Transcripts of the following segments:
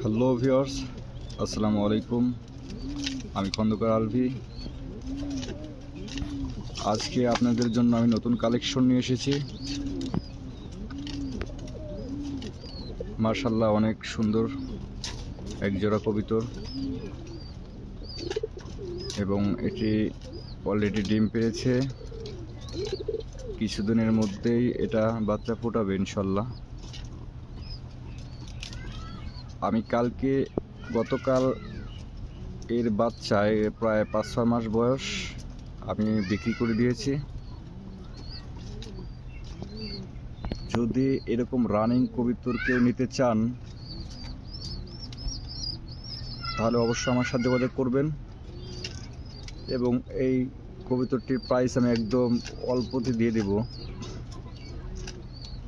Hello viewers আসসালামু আলাইকুম আমি খন্দকার আলভি। আজকে আপনাদের জন্য আমি নতুন কালেকশন নিয়ে এসেছি। মার্শাল্লাহ অনেক সুন্দর এক জোড়া কবিতর। এবং এটি অলরেডি ডিম পেয়েছে কিছুদিনের মধ্যেই এটা বাচ্চা ফোটাবে ইনশাল্লাহ আমি কালকে গতকাল এর বাচ্চায় প্রায় পাঁচ, ছয় মাস বয়স আমি বিক্রি করে দিয়েছি। যদি এরকম রানিং কবিতর কেউ নিতে চান, তাহলে অবশ্যই আমার সাথে যোগাযোগ করবেন। এবং এই কবিতরটির প্রাইস আমি একদম অল্পতে দিয়ে দেব।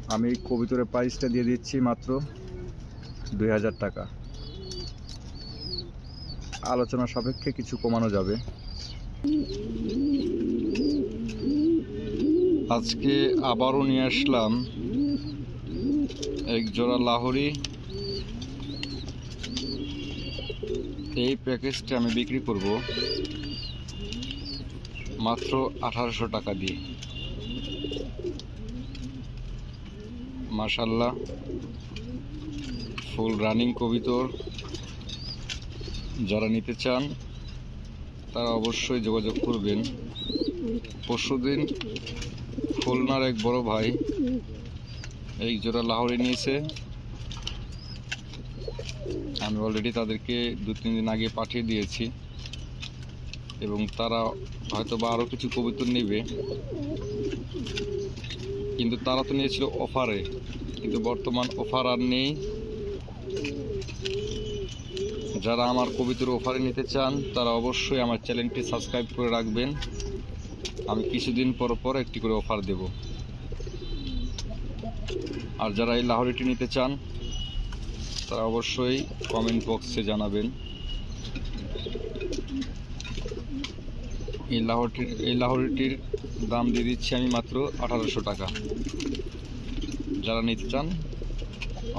আমি কবিতরের প্রাইসটা দিয়ে দিচ্ছি মাত্র। দুই হাজার টাকা। আলোচনা সাপেক্ষে কিছু কমানো যাবে। আজকে আবারও নিয়ে আসলাম এক জোড়া লাহোরি। এই প্যাকেজটা আমি বিক্রি করব মাত্র আঠারোশো টাকা দিয়ে। মাশাল্লাহ ফুল রানিং কবিতর যারা নিতে চান, তারা অবশ্যই যোগাযোগ করবেন। পরশুদিন খুলনার এক বড় ভাই এই জোড়া লাহোরে নিয়েছে। আমি অলরেডি তাদেরকে দু তিন দিন আগে পাঠিয়ে দিয়েছি এবং তারা হয়তো বা আরও কিছু কবিতর নেবে। কিন্তু তারা তো নিয়েছিল অফারে, কিন্তু বর্তমান অফার আর নেই। যারা আমার কবিতার অফারে নিতে চান, তারা অবশ্যই আমার চ্যানেলটি সাবস্ক্রাইব করে রাখবেন। আমি কিছুদিন পর পর একটি করে অফার দেব। আর যারা এই লাহরিটি নিতে চান, তারা অবশ্যই কমেন্ট বক্সে জানাবেন। এই লাহরিটির এই লাহরিটির দাম দিয়ে দিচ্ছি আমি মাত্র আঠারোশো টাকা। যারা নিতে চান,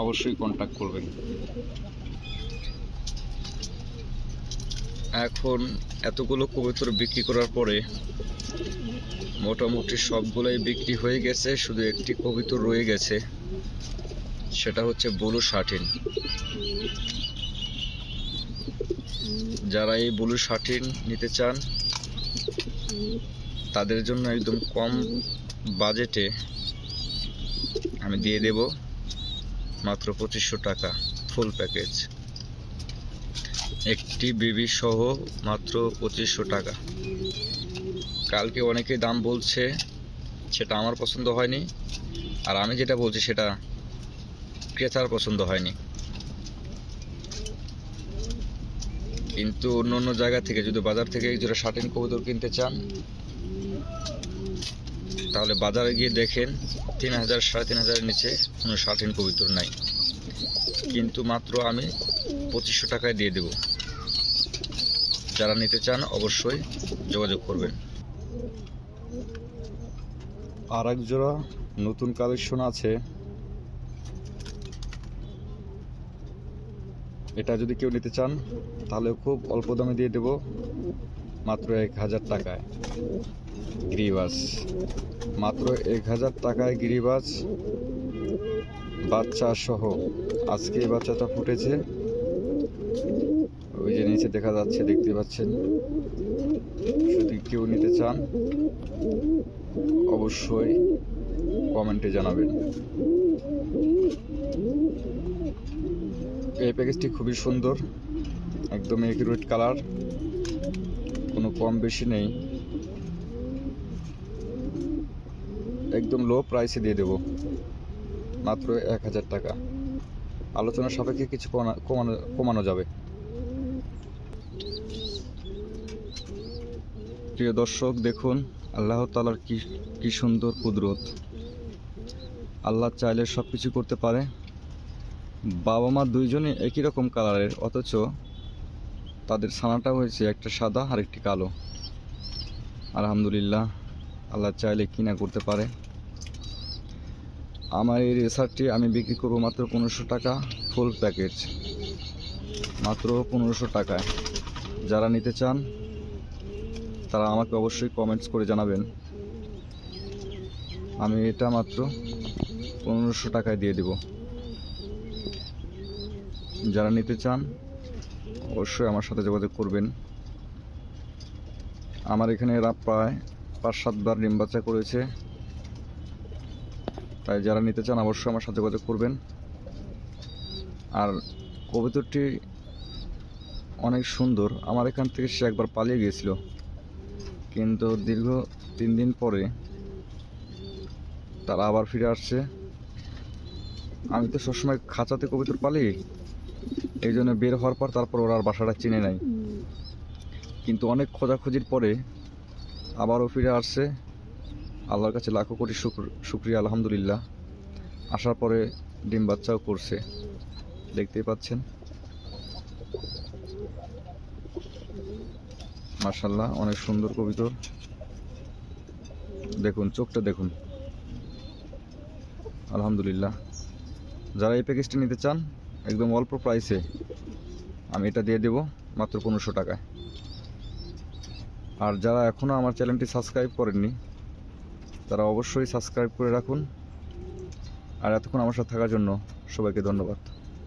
অবশ্যই কন্ট্যাক্ট করবেন। এখন এতগুলো কবুতর বিক্রি করার পরে মোটামুটি সবগুলোই বিক্রি হয়ে গেছে, শুধু একটি কবিতর রয়ে গেছে, সেটা হচ্ছে ব্লু শার্টিন। যারা এই বুলু শার্টিন নিতে চান, তাদের জন্য একদম কম বাজেটে আমি দিয়ে দেব মাত্র পঁচিশশো টাকা ফুল প্যাকেজ। একটি বেবি সহ মাত্র পঁচিশশো টাকা। কালকে অনেকে দাম বলছে, সেটা আমার পছন্দ হয়নি। আর আমি যেটা বলছি, সেটা ক্রেতার পছন্দ হয়নি। কিন্তু অন্য অন্য জায়গা থেকে, যদি বাজার থেকে যারা শার্টিন কবুতর কিনতে চান, তাহলে বাজারে গিয়ে দেখেন, তিন হাজার সাড়ে তিন হাজারের নিচে কোনো শার্টিন কবুতর নাই। কিন্তু মাত্র আমি পঁচিশশো টাকায় দিয়ে দেব। যারা নিতে চান অবশ্যই যোগাযোগ করবেন। আর এক জোড়া নতুন কালেকশন আছে। এটা যদি কেউ নিতে চান, তাহলে খুব অল্প দামে দিয়ে দেব, মাত্র এক হাজার টাকায়। গিরিবাস। মাত্র এক হাজার টাকায় গিরিবাস। বাচ্চা সহ আজকে এই বাচ্চাটা ফুটেছে। ওই যে নিচে দেখা যাচ্ছে, দেখতে পাচ্ছেন? যদি কেউ নিতে চান, অবশ্যই কমেন্টে জানাবেন। এই প্যাকেজটি খুবই সুন্দর, একদম একিউরেট কালার কোনো কম বেশি নেই। একদম লো প্রাইসে দিয়ে দেব। মাত্র এক হাজার টাকা। আলোচনার সাপেক্ষে কিছু কমানো- কমানো কমানো যাবে। প্রিয় দর্শক, দেখুন, আল্লাহ তালার কি কি সুন্দর কুদরত। আল্লাহ চাইলে সব কিছু করতে পারে। বাবা মা দুইজনে একই রকম কালারের, অথচ তাদের ছানাটা হয়েছে একটা সাদা আর একটি কালো। আলহামদুলিল্লাহ, আল্লাহ চাইলে কি না করতে পারে। আমার এই রেসারটি আমি বিক্রি করব মাত্র পনেরোশো টাকা ফুল প্যাকেজ মাত্র পনেরোশো টাকায়। যারা নিতে চান, তারা আমাকে অবশ্যই কমেন্টস করে জানাবেন। আমি এটা মাত্র পনেরোশো টাকায় দিয়ে দেব। যারা নিতে চান, অবশ্যই আমার সাথে যোগাযোগ করবেন। আমার এখানে এরা প্রায় পাঁচ সাতবার ডিম বাচ্চা করেছে। তাই যারা নিতে চান অবশ্যই আমার সাথে যোগাযোগ করবেন। আর কবুতরটি অনেক সুন্দর। আমার এখান থেকে সে একবার পালিয়ে গিয়েছিল। কিন্তু দীর্ঘ তিন দিন পরে তারা আবার ফিরে আসছে। আমি তো সবসময় খাঁচাতে কবুতর পালি এই জন্য বের হওয়ার পর তারপর ওরা আর বাসাটা চিনে নাই। কিন্তু অনেক খোঁজাখুঁজির পরে আবারও ফিরে আসছে। আল্লাহর কাছে লাখো কোটি শুক্র শুক্রিয়া, আলহামদুলিল্লাহ। আসার পরে ডিম বাচ্চাও করছে। দেখতেই পাচ্ছেন। মার্শাল্লাহ অনেক সুন্দর কবিতর। দেখুন, চোখটা দেখুন। আলহামদুলিল্লাহ। যারা এই প্যাকেজটা নিতে চান, একদম অল্প প্রাইসে আমি এটা দিয়ে দেব, মাত্র পনেরোশো টাকায়। আর যারা এখনও আমার চ্যানেলটি সাবস্ক্রাইব করেননি তারা অবশ্যই সাবস্ক্রাইব করে রাখুন। আর এতক্ষণ আমার সাথে থাকার জন্য সবাইকে ধন্যবাদ।